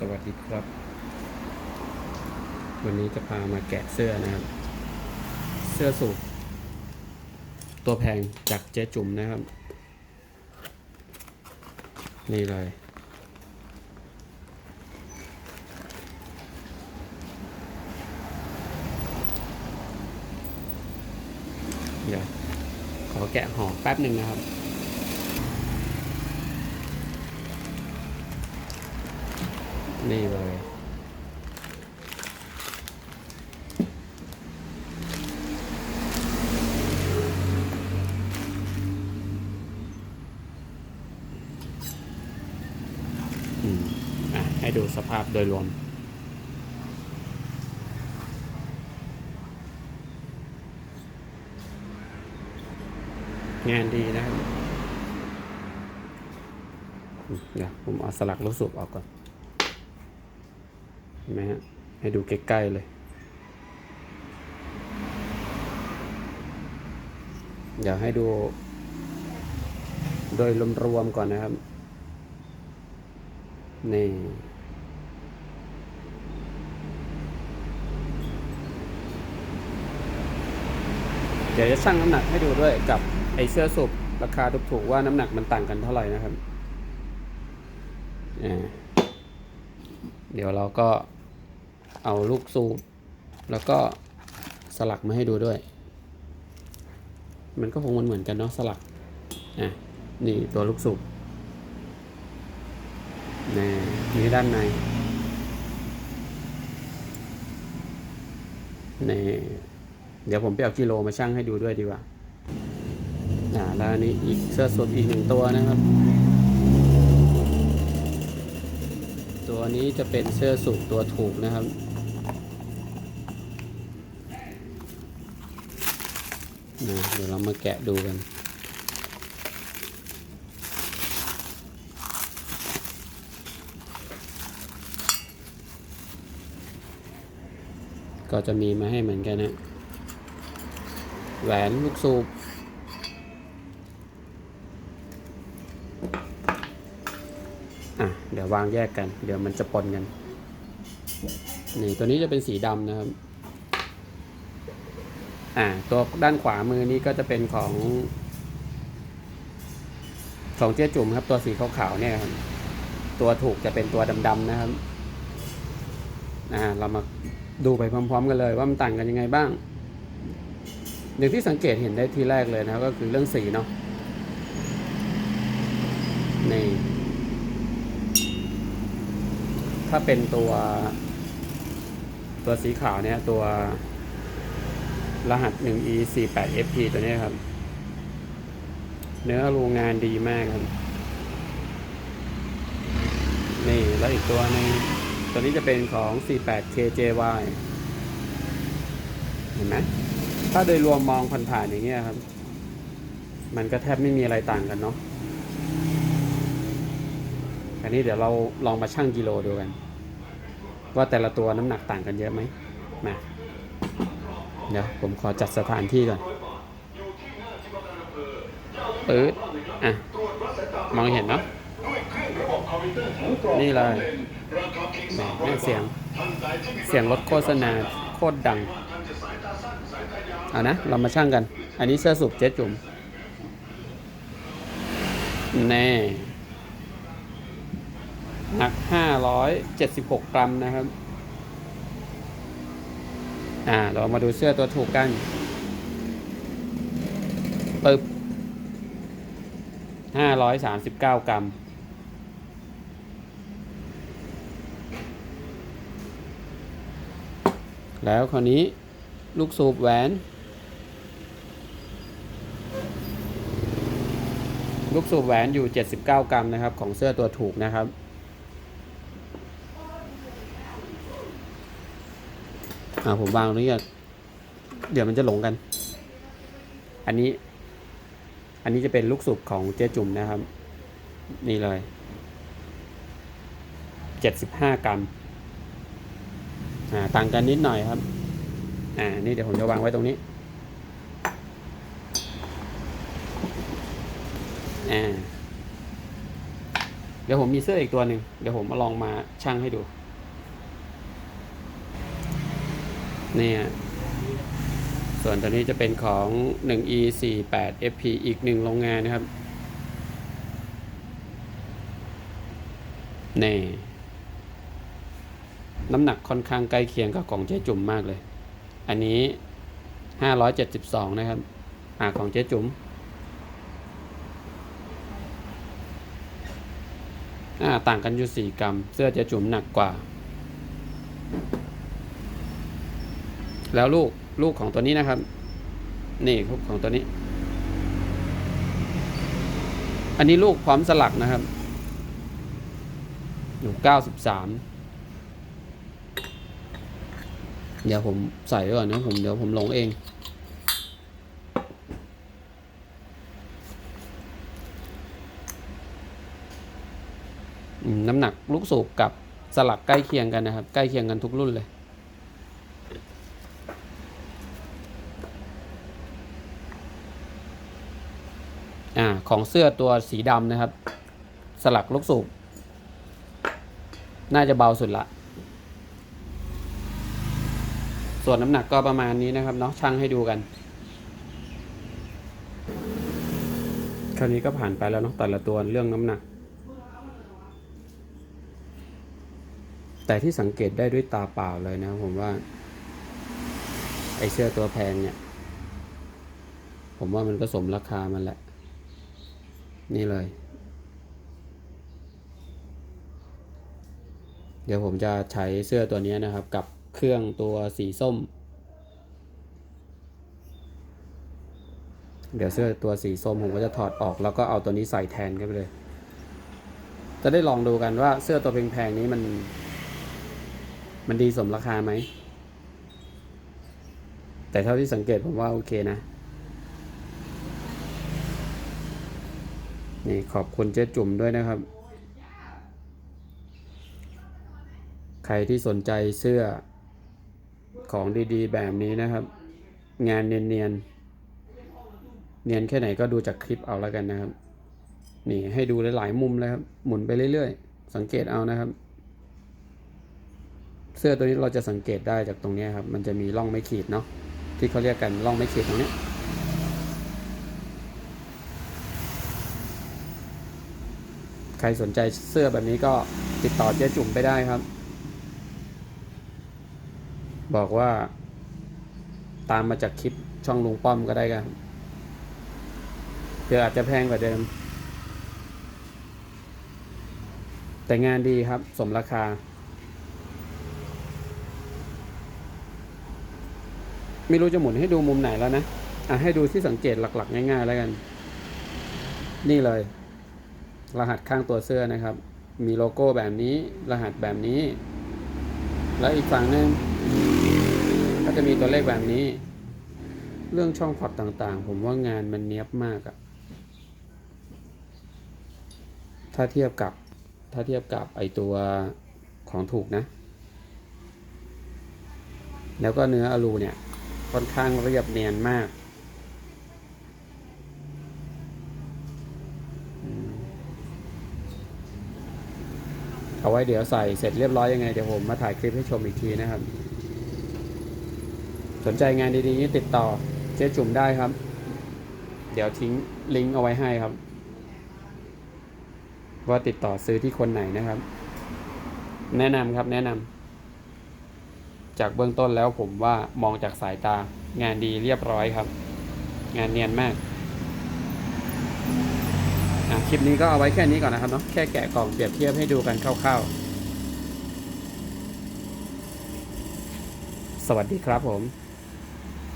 สวัสดีครับ วันนี้จะพามาแกะเสื้อนะครับ เสื้อสูทตัวแพงจากเจ๊จุ๋มนะครับ นี่เลย เดี๋ยวขอแกะห่อแป๊บหนึ่งนะครับ นี่เลยอืมให้ดูสภาพโดยรวมงานดีนะครับเดี๋ยวผมเอาสลักลูกสูบออกก่อน เห็นไหมฮะ ให้ดูใกล้ ๆ เลย เดี๋ยวให้ดู โดยรวมๆก่อนนะครับ นี่เดี๋ยวจะชั่งน้ำหนักให้ดูด้วยกับไอเสื้อสูบราคาถูกๆว่าน้ำหนักมันต่างกันเท่าไหร่นะครับอ่าเดี๋ยวเราก็ เอาลูกสูบแล้วก็สลักมาให้ดูด้วย มันก็คงมันเหมือนกันเนาะสลักอะนี่ตัวลูกสูบนี่นี่ด้านในนี่เดี๋ยวผมไปเอากิโลมาชั่งให้ดูด้วยดีกว่าอ่าแล้วอันนี้อีกเสื้อสูบอีกหนึ่งตัวนะครับ ตัวนี้จะเป็นเสื้อสูบตัวถูกนะครับ เดี๋ยวเรามาแกะดูกันก็จะมีมาให้เหมือนกันนะ แหวนลูกสูบ อะ เดี๋ยววางแยกกัน เดี๋ยวมันจะปนกันนี่ตัวนี้จะเป็นสีดำนะครับ อ่า ตัวด้านขวามือนี้ก็จะเป็นของ ของเจ๊จุ่มครับ ตัวสีขาวๆเนี่ยครับตัวถูกจะเป็นตัวดำๆนะครับ อ่า เรามาดูไปพร้อม ๆ กันเลยว่ามันต่างกันยังไงบ้างหนึ่งที่สังเกตเห็นได้ทีแรกเลยนะก็คือเรื่องสีเนาะนี่ ถ้าเป็นตัว ตัวสีขาวเนี่ยตัวรหัส 1e 4 8 fp ตัวนี้ครับ เนื้อโรงงานดีมากครับ นี่แล้วอีกตัวนึงตัวนี้จะเป็นของ 48 kjy เห็นไหมถ้าโดยรวมมองผ่านๆอย่างเงี้ยครับ มันก็แทบไม่มีอะไรต่างกันเนาะ อันนี้เดี๋ยวเราลองมาชั่งกิโลดูกัน ว่าแต่ละตัวน้ำหนักต่างกันเยอะไหมมาเดี๋ยวผมขอจัดสถานที่ก่อนปื๊ดอะ มองเห็นเนาะนี่เลยแหมแม่งเสียง เสียงรถโฆษณาโคตรดัง เอานะ เรามาชั่งกัน อันนี้เสื้อสูบเจ๊จุ๋มแน่ หนัก 576 กรัมนะครับ อ่า เรามาดูเสื้อตัวถูกกันปึ๊บ539 กรัม แล้วคราวนี้ลูกสูบแหวนลูกสูบแหวนอยู่ 79 กรัมนะครับ ของเสื้อตัวถูกนะครับ อ่าผมวางตรงนี้ก่อนเดี๋ยวมันจะหลงกัน อันนี้ อันนี้จะเป็นลูกสูบของเจ๊จุ่มนะครับ นี่เลย75กรัมอ่าต่างกันนิดหน่อยครับ อ่า นี่เดี๋ยวผมจะวางไว้ตรงนี้อ่าเดี๋ยวผมมีเสื้ออีกตัวหนึ่งเดี๋ยวผมมาลองมาชั่งให้ดู เนี่ยส่วนตัวนี้จะเป็นของ 1e 4 8 fp อีกหนึ่งโรงงานนะครับนี่น้ำหนักค่อนข้างใกล้เคียงกับของเจ๊จุ๋มมากเลย อันนี้ 572 นะครับ อ่าของเจ๊จุ๋มอ่าต่างกันอยู่ 4 กรัม เสื้อเจ๊จุ๋มหนักกว่า แล้วลูกลูกของตัวนี้นะครับ นี่ลูกของตัวนี้ อันนี้ลูกพร้อมสลักนะครับ อยู่93เดี๋ยวผมใส่ไว้ก่อนนะผมเดี๋ยวผมลงเอง น้ำหนักลูกสูบกับสลักใกล้เคียงกันนะครับ ใกล้เคียงกันทุกรุ่นเลย อ่าของเสื้อตัวสีดำนะครับ สลักลูกสูบน่าจะเบาสุดละ ส่วนน้ำหนักก็ประมาณนี้นะครับเนาะช่างให้ดูกัน คราวนี้ก็ผ่านไปแล้วเนาะแต่ละตัวเรื่องน้ำหนัก แต่ที่สังเกตได้ด้วยตาเปล่าเลยนะผมว่า ไอเสื้อตัวแพงเนี่ย ผมว่ามันก็สมราคามันแหละ นี่เลย เดี๋ยวผมจะใช้เสื้อตัวนี้นะครับ กับเครื่องตัวสีส้ม เดี๋ยวเสื้อตัวสีส้มผมก็จะถอดออกแล้วก็เอาตัวนี้ใส่แทนกันไปเลย จะได้ลองดูกันว่าเสื้อตัวแพงๆนี้มัน มันดีสมราคาไหมแต่เท่าที่สังเกตผมว่าโอเคนะ นี่ขอบคุณเจ๊จุ่มด้วยนะครับ ใครที่สนใจเสื้อของดีๆ แบบนี้นะครับ งานเนียนๆ เนียนแค่ไหนก็ดูจากคลิปเอาแล้วกันนะครับ นี่ให้ดูหลายๆมุมเลยครับ หมุนไปเรื่อยๆ สังเกตเอานะครับ เสื้อตัวนี้เราจะสังเกตได้จากตรงนี้ครับ มันจะมีร่องไม้ขีดเนาะที่เขาเรียกกันร่องไม้ขีดตรงนี้ ใครสนใจเสื้อแบบนี้ก็ติดต่อเจ๊จุ๋มไปได้ครับ บอกว่า ตามมาจากคลิปช่องลุงป้อมก็ได้กันเดี๋ยวอาจจะแพงกว่าเดิม แต่งานดีครับ สมราคา ไม่รู้จะหมุนให้ดูมุมไหนแล้วนะ อะให้ดูที่สังเกตหลักๆ ง่ายๆแล้วกัน นี่เลย รหัสข้างตัวเสื้อนะครับ มีโลโก้แบบนี้ รหัสแบบนี้ แล้วอีกฝั่งนึงก็จะมีตัวเลขแบบนี้ เรื่องช่องพอร์ตต่างๆ ผมว่างานมันเนี้ยบมากอะถ้าเทียบกับถ้าเทียบกับไอตัวของถูกนะ แล้วก็เนื้ออลูเนี่ยค่อนข้างเรียบเนียนมาก เอาไว้เดี๋ยวใส่เสร็จเรียบร้อยยังไงเดี๋ยวผมมาถ่ายคลิปให้ชมอีกทีนะครับ สนใจงานดีๆนี้ติดต่อเจ๊จุ่มได้ครับ เดี๋ยวทิ้งลิงก์เอาไว้ให้ครับ ว่าติดต่อซื้อที่คนไหนนะครับ แนะนำครับแนะนำจากเบื้องต้นแล้วผมว่ามองจากสายตางานดีเรียบร้อยครับ งานเนียนมาก ลิปนี้ก็เอาไว้แค่นี้ก่อนนะครับเนาะแค่แกะกล่องเปรียบเทียบให้ดูกันคร่าวๆ สวัสดีครับผม